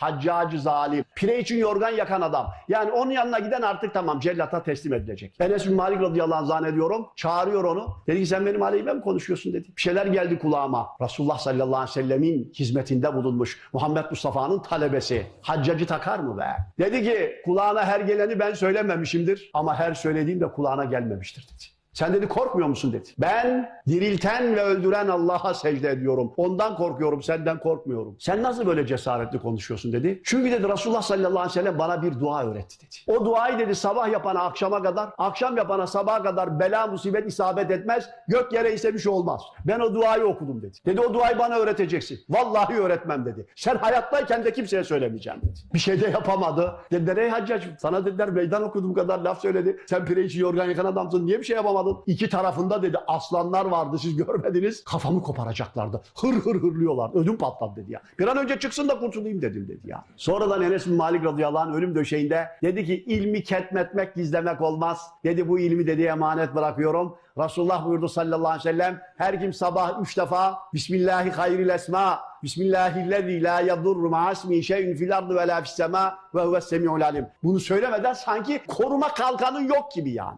Haccacı zalim. Pire için yorgan yakan adam. Yani onun yanına giden artık tamam cellata teslim edilecek. Enes bin Malik radıyallahu anh zannediyorum. Çağırıyor onu. Dedi ki sen benim aleyhime mi konuşuyorsun dedi. Bir şeyler geldi kulağıma. Resulullah sallallahu aleyhi ve sellemin hizmetinde bulunmuş. Muhammed Mustafa'nın talebesi. Haccacı takar mı be? Dedi ki kulağına her geleni ben söylememişimdir. Ama her söylediğim de kulağına gelmemiştir dedi. Sen dedi korkmuyor musun dedi. Ben dirilten ve öldüren Allah'a secde ediyorum. Ondan korkuyorum, senden korkmuyorum. Sen nasıl böyle cesaretli konuşuyorsun dedi. Çünkü dedi Resulullah sallallahu aleyhi ve sellem bana bir dua öğretti dedi. O duayı dedi sabah yapana akşama kadar, akşam yapana sabaha kadar bela musibet isabet etmez, gök yere ise bir şey olmaz. Ben o duayı okudum dedi. Dedi o duayı bana öğreteceksin. Vallahi öğretmem dedi. Sen hayattayken de kimseye söylemeyeceğim dedi. Bir şey de yapamadı. Dediler ey haccacım sana dediler meydan okuduğum kadar laf söyledi. Sen pire için yorgan yıkan adamsın niye bir şey yapamadın? İki tarafında dedi aslanlar vardı siz görmediniz. Kafamı koparacaklardı. Hır hır hırlıyorlar. Ödüm patladı dedi ya. Bir an önce çıksın da kurtulayım dedim dedi ya. Sonradan Enes bin Malik radıyallahu anh ölüm döşeğinde dedi ki ilmi ketmetmek gizlemek olmaz. Dedi bu ilmi dedi emanet bırakıyorum. Resulullah buyurdu sallallahu aleyhi ve sellem her kim sabah üç defa Bismillahi hayril esma Bismillahillezî la yadurru ma'asmi şey'ün fil ardı ve la fis sema ve huves semi'ul alim. Bunu söylemeden sanki koruma kalkanın yok gibi yani.